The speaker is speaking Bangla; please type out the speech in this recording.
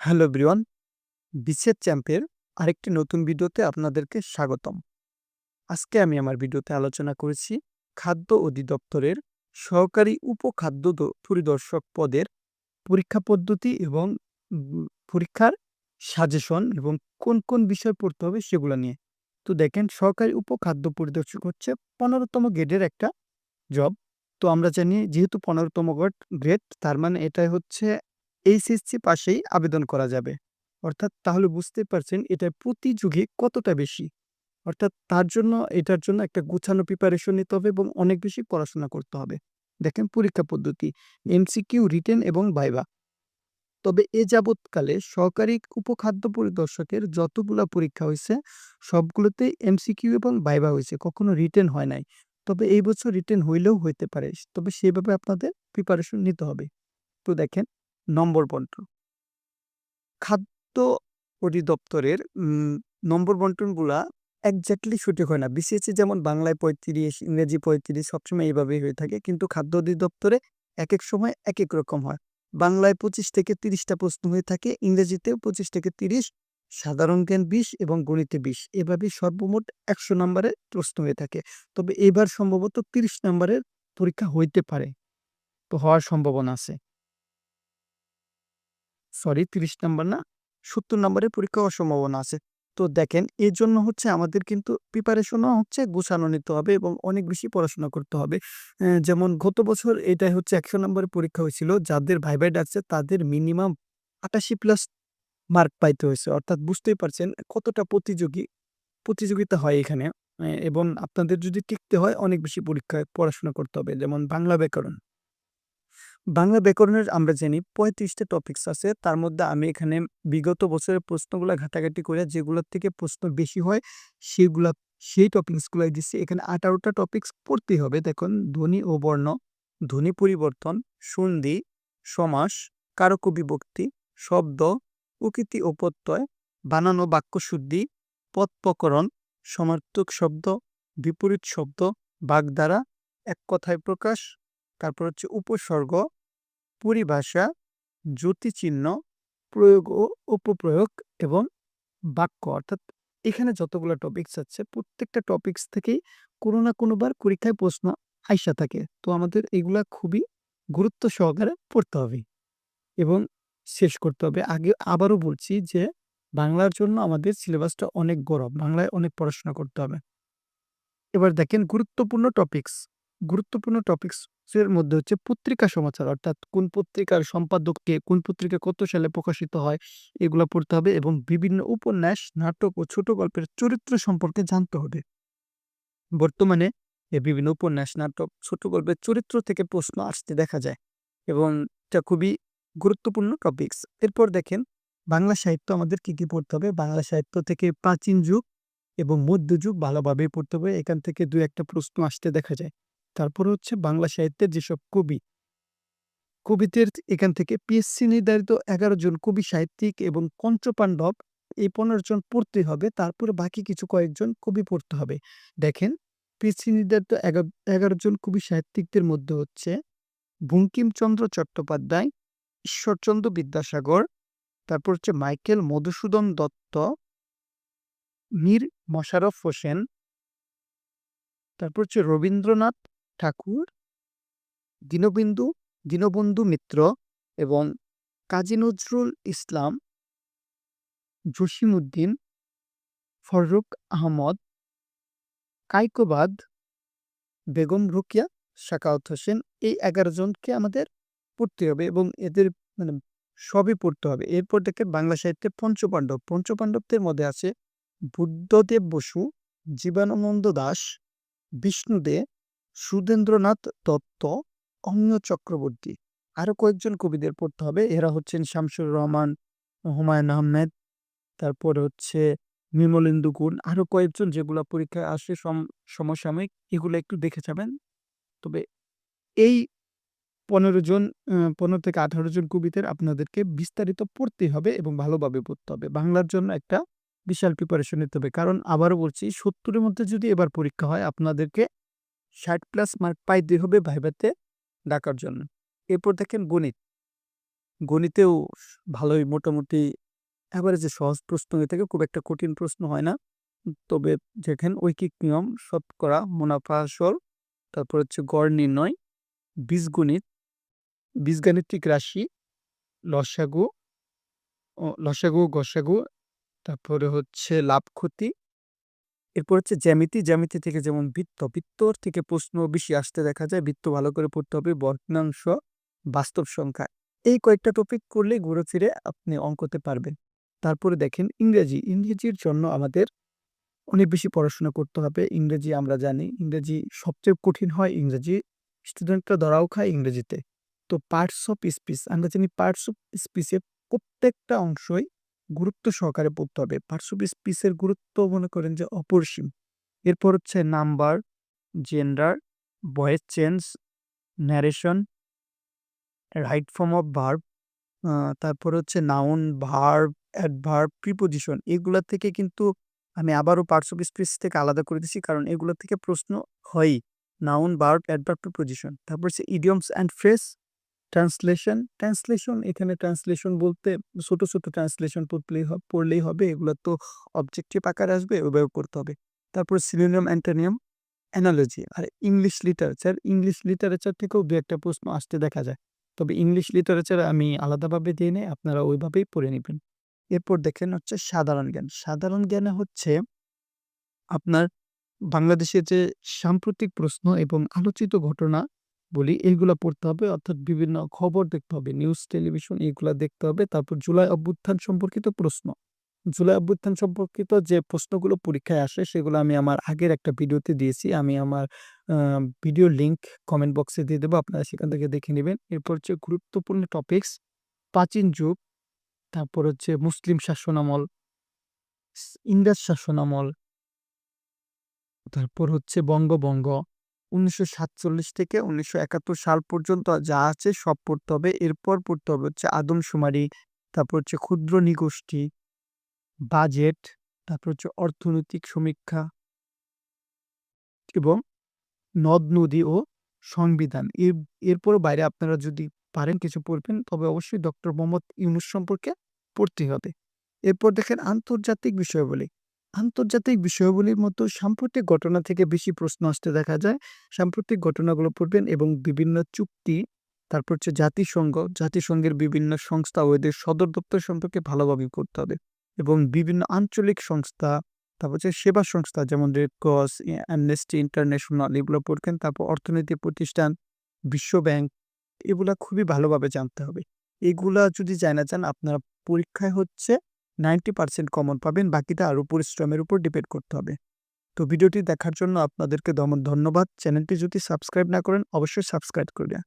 হ্যালো এভরিওয়ান বিসিএস চ্যাম্পের আরেকটি নতুন ভিডিওতে আপনাদেরকে স্বাগতম। আজকে আমি আমার ভিডিওতে আলোচনা করেছি খাদ্য অধিদপ্তরের সহকারী উপখাদ্য পরিদর্শক পদের পরীক্ষা পদ্ধতি এবং পরীক্ষার সাজেশন এবং কোন কোন বিষয় পড়তে হবে সেগুলো নিয়ে। তো দেখেন, সহকারী উপখাদ্য পরিদর্শক হচ্ছে পনেরোতম গ্রেডের একটা জব। তো আমরা জানি যেহেতু পনেরোতম গ্রেড, তার মানে এটাই হচ্ছে এইচএসসি পাশেই আবেদন করা যাবে। অর্থাৎ তাহলে বুঝতে পারছেন এটা প্রতিযোগী কতটা বেশি। অর্থাৎ তার জন্য, এটার জন্য একটা গুছানো প্রিপারেশন নিতে হবে এবং অনেক বেশি পড়াশোনা করতে হবে। দেখেন পরীক্ষা পদ্ধতি এমসিকিউ রিটেন এবং ভাইবা তবে এ যাবৎকালে সহকারী উপখাদ্য পরিদর্শকের যতগুলা পরীক্ষা হয়েছে, সবগুলোতে এমসিকিউ এবং ভাইবা হয়েছে, কখনো রিটেন হয় নাই। তবে এই বছর রিটেন হইলেও হইতে পারে। তবে সেভাবে আপনাদের প্রিপারেশন নিতে হবে। তো দেখেন নম্বর বন্টন। খাদ্য অধিদপ্তরের নম্বর বন্টনগুলা একজাক্টলি সঠিক হয় না। বিসিএসসি যেমন বাংলায় পঁয়ত্রিশ, ইংরেজি পঁয়ত্রিশ, সবসময় এইভাবেই হয়ে থাকে। কিন্তু খাদ্য অধিদপ্তরে এক এক সময় এক এক রকম হয়। বাংলায় পঁচিশ থেকে তিরিশটা প্রশ্ন হয়ে থাকে, ইংরেজিতেও পঁচিশ থেকে তিরিশ, সাধারণ জ্ঞান বিশ এবং গণিতে বিশ। এভাবেই সর্বমোট একশো নম্বরের প্রশ্ন হয়ে থাকে। তবে এবার সম্ভবত তিরিশ নম্বরের পরীক্ষা হইতে পারে। তো হওয়ার সম্ভাবনা আছে। সরি, তিরিশ নাম্বার না, সত্তর নম্বরের পরীক্ষা সম্ভাবনা আছে। তো দেখেন, এর জন্য হচ্ছে আমাদের কিন্তু প্রিপারেশনও হচ্ছে গোছানো নিতে হবে এবং অনেক বেশি পড়াশোনা করতে হবে। যেমন গত বছর এটাই হচ্ছে একশো নম্বরের পরীক্ষা হয়েছিল, যাদের ভাই ভাই ডাকছে তাদের মিনিমাম আটাশি প্লাস মার্ক পাইতে হয়েছে। অর্থাৎ বুঝতেই পারছেন কতটা প্রতিযোগী, প্রতিযোগিতা হয় এখানে। এবং আপনাদের যদি টিকতে হয়, অনেক বেশি পরীক্ষায় পড়াশোনা করতে হবে, যেমন বাংলা ব্যাকরণ। বাংলা ব্যাকরণের আমরা জানি পঁয়ত্রিশটা টপিকস আছে। তার মধ্যে আমি এখানে বিগত বছরের প্রশ্নগুলো ঘাটাঘাটি করে যেগুলোর থেকে প্রশ্ন বেশি হয়, সেগুলা, সেই টপিকসগুলো দিচ্ছি। এখানে আঠারোটা টপিকস পড়তেই হবে। দেখুন, ধ্বনি ও বর্ণ, ধ্বনি পরিবর্তন, সন্ধি, সমাস কারক বিভক্তি শব্দ উকৃতি ও প্রত্যয় বানানো বাক্যশুদ্ধি পদপ্রকরণ সমার্থক শব্দ, বিপরীত শব্দ, বাগধারা, এক কথায় প্রকাশ, তারপর হচ্ছে উপসর্গ পরিভাষা, জ্যোতিচিহ্ন, প্রয়োগ ও উপপ্রয়োগ এবং বাক্য। অর্থাৎ এখানে যতগুলো টপিকস আছে, প্রত্যেকটা টপিকস থেকেই কোনো না কোনোবার পরীক্ষায় প্রশ্ন আইসা থাকে। তো আমাদের এগুলা খুবই গুরুত্ব সহকারে পড়তে হবে এবং শেষ করতে হবে। আগে আবারও বলছি যে বাংলার জন্য আমাদের সিলেবাসটা অনেক গরম বাংলায় অনেক পড়াশোনা করতে হবে। এবার দেখেন গুরুত্বপূর্ণ টপিকস গুরুত্বপূর্ণ টপিকস এর মধ্যে হচ্ছে পত্রিকা সমাচার, অর্থাৎ কোন পত্রিকার সম্পাদককে কোন পত্রিকা কত সালে প্রকাশিত হয়, এগুলো পড়তে হবে এবং বিভিন্ন উপন্যাস, নাটক ও ছোট গল্পের চরিত্র সম্পর্কে জানতে হবে। বর্তমানে বিভিন্ন উপন্যাস, নাটক, ছোট গল্পের চরিত্র থেকে প্রশ্ন আসতে দেখা যায় এবং এটা খুবই গুরুত্বপূর্ণ টপিকস এরপর দেখেন, বাংলা সাহিত্য আমাদের কি কি পড়তে হবে? বাংলা সাহিত্য থেকে প্রাচীন যুগ এবং মধ্যযুগ ভালোভাবে পড়তে হবে। এখান থেকে দু একটা প্রশ্ন আসতে দেখা যায়। তারপর হচ্ছে বাংলা সাহিত্যের যেসব কবি, কবিদের এখান থেকে পিএসসি নির্ধারিত এগারো জন কবি সাহিত্যিক এবং পঞ্চপাণ্ডব এই পনেরো জন পড়তে হবে, তারপরে বাকি কিছু কয়েকজন কবি পড়তে হবে। দেখেন পিএসসি নির্ধারিত এগারো জন কবি সাহিত্যিকদের মধ্যে হচ্ছে বঙ্কিমচন্দ্র চট্টোপাধ্যায়, ঈশ্বরচন্দ্র বিদ্যাসাগর, তারপর হচ্ছে মাইকেল মধুসূদন দত্ত, মীর মশারফ হোসেন, তারপর হচ্ছে রবীন্দ্রনাথ ঠাকুর, দীনবিন্দু, দীনবন্ধু মিত্র এবং কাজী নজরুল ইসলাম, জসিমউদ্দিন ফররুক আহমদ, কাইকোবাদ, বেগম রুকিয়া শাকাউত হোসেন এই এগারো জনকে আমাদের পড়তে হবে এবং এদের মানে সবই পড়তে হবে। এরপর দেখে বাংলা সাহিত্যে পঞ্চপাণ্ডব। পঞ্চপাণ্ডবদের মধ্যে আছে বুদ্ধদেব বসু, জীবানন্দ দাস, বিষ্ণুদে সুধেন্দ্রনাথ দত্ত, অমিয় চক্রবর্তী। আরও কয়েকজন কবিদের পড়তে হবে। এরা হচ্ছেন শামসুর রহমান, হুমায়ুন আহমেদ, তারপর হচ্ছে বিমলেন্দু গুণ। আরও কয়েকজন যেগুলা পরীক্ষায় আসে সম- সমসাময়িক, এগুলো একটু দেখে যাবেন। তবে এই পনেরো জন পনেরো থেকে আঠারো জন কবিদের আপনাদেরকে বিস্তারিত পড়তে হবে এবং ভালোভাবে পড়তে হবে। বাংলার জন্য একটা বিশাল প্রিপারেশন নিতে হবে। কারণ আবারও বলছি, সত্তরের মধ্যে যদি এবার পরীক্ষা হয়, আপনাদেরকে ষাট প্লাস মার্ক পাই পাইতে হবে ভাইভাতে ডাকার জন্য এরপর দেখেন গণিত গণিতেও ভালোই মোটামুটি এভারেজে সহজ প্রশ্ন হয়ে থাকে। খুব একটা কঠিন প্রশ্ন হয় না। তবে দেখেন ঐকিক নিয়ম, শতকরা, মুনাফা আসল, তারপর হচ্ছে গড় নির্ণয়, বীজগণিত, বীজগাণিতিক রাশি, লসাগু লসাগু, গসাগু, তারপরে হচ্ছে লাভ ক্ষতি। এরপর হচ্ছে জ্যামিতি, জ্যামিতি থেকে যেমন বৃত্ত, বৃত্তর থেকে প্রশ্ন বেশি আসতে দেখা যায়। বৃত্ত ভালো করে পড়তে হবে। ভগ্নাংশ, বাস্তব সংখ্যা। এই কয়েকটা টপিক করলে ঘুরে ফিরে আপনি অঙ্কতে পারবেন। তারপরে দেখেন ইংরেজি, ইংরেজির জন্য আমাদের অনেক বেশি পড়াশোনা করতে হবে। ইংরেজি আমরা জানি ইংরেজি সবচেয়ে কঠিন হয় ইংরেজি। স্টুডেন্টরা ধরাও খায় ইংরেজিতে। তো পার্টস অফ স্পিচ আমরা জানি পার্টস অফ স্পিচের প্রত্যেকটা অংশই গুরুত্ব সহকারে পড়তে হবে। পার্টস অফ স্পিচের গুরুত্ব মনে করেন যে অপরিসীম। এরপর হচ্ছে number, gender, voice change, narration, right form of verb, তারপরে হচ্ছে নাউন, ভার্ব, অ্যাডভার্ব, প্রিপোজিশন এগুলা থেকে কিন্তু আমি আবারও পার্টস অফ স্পিচ থেকে আলাদা করে দিছি। কারণ এগুলো থেকে প্রশ্ন হয়ই। Noun, verb, adverb, preposition. তারপর হচ্ছে idioms and phrase, translation, translation এখানে ট্রান্সলেশন বলতে ছোট, ছোট ট্রান্সলেশন পড়লেই পড়লেই হবে। এগুলো তো অবজেক্টিভ আকার আসবে ওইভাবে পড়তে হবে। তারপর সিনোনিম, অ্যান্টোনিম, অ্যানালজি আর ইংলিশ লিটারেচার, ইংলিশ লিটারেচার থেকেও ২-১ প্রশ্ন আসতে দেখা যায়। তবে ইংলিশ লিটারেচার আমি আলাদাভাবে দিয়ে নেই আপনারা ওইভাবেই পড়ে নিবেন। এরপর দেখেন হচ্ছে সাধারণ জ্ঞান। সাধারণ জ্ঞানে হচ্ছে আপনার বাংলাদেশের যে সাম্প্রতিক প্রশ্ন এবং আলোচিত ঘটনাবলী এগুলা পড়তে হবে। অর্থাৎ বিভিন্ন খবর দেখতে হবে। নিউজ, টেলিভিশন এগুলা দেখতে হবে। তারপর জুলাই অভ্যুত্থান সম্পর্কিত প্রশ্ন। জুলাই অভ্যুত্থান সম্পর্কিত যে প্রশ্নগুলো পরীক্ষায় আসে সেগুলো আমি আমার আগের একটা ভিডিওতে দিয়েছি। আমি আমার আ ভিডিওর লিংক কমেন্ট বক্সে দিয়ে দেবো আপনারা সেখান থেকে দেখে নেবেন এরপর হচ্ছে গুরুত্বপূর্ণ টপিকস, প্রাচীন যুগ, তারপর হচ্ছে মুসলিম শাসনামল, স ইংরেজ শাসনামল তারপর হচ্ছে বঙ্গভঙ্গ, ১৯৪৭ থেকে ১৯৭১ সাল পর্যন্ত যা আছে সব পড়তে হবে। এরপর পড়তে হবে হচ্ছে আদমশুমারি, তারপর হচ্ছে ক্ষুদ্র নৃগোষ্ঠী, বাজেট, তারপর হচ্ছে অর্থনৈতিক সমীক্ষা এবং নদ-নদী ও সংবিধান। এর এরপরও বাইরে আপনারা যদি পারেন কিছু পড়বেন তবে অবশ্যই ডক্টর মোহাম্মদ ইউনুস সম্পর্কে পড়তেই হবে। এরপর দেখেন আন্তর্জাতিক বিষয় বিষয়াবলী। আন্তর্জাতিক বিষয়গুলির মতো সাম্প্রতিক ঘটনা থেকে বেশি প্রশ্ন আসতে দেখা যায়। সাম্প্রতিক ঘটনাগুলো পড়বেন এবং বিভিন্ন চুক্তি, তারপর হচ্ছে জাতিসংঘ, জাতিসংঘের বিভিন্ন সংস্থা ও এদের সদর দপ্তর সম্পর্কে ভালোভাবে পড়তে হবে। এবং বিভিন্ন আঞ্চলিক সংস্থা, তারপর হচ্ছে সেবা সংস্থা যেমন রেড ক্রস, অ্যামনেস্টি ইন্টারন্যাশনাল এগুলো পড়বেন। তারপর অর্থনৈতিক প্রতিষ্ঠান, বিশ্বব্যাংক এগুলা খুবই ভালোভাবে জানতে হবে। এগুলা যদি জানা যান আপনারা পরীক্ষায় হচ্ছে 90% কমন পাবেন। বাকিটা আরও পরিশ্রমের উপর ডিপেন্ড করতে হবে। তো ভিডিওটি দেখার জন্য আপনাদেরকে দমন ধন্যবাদ। চ্যানেলটি যদি সাবস্ক্রাইব না করেন, অবশ্যই সাবস্ক্রাইব করে।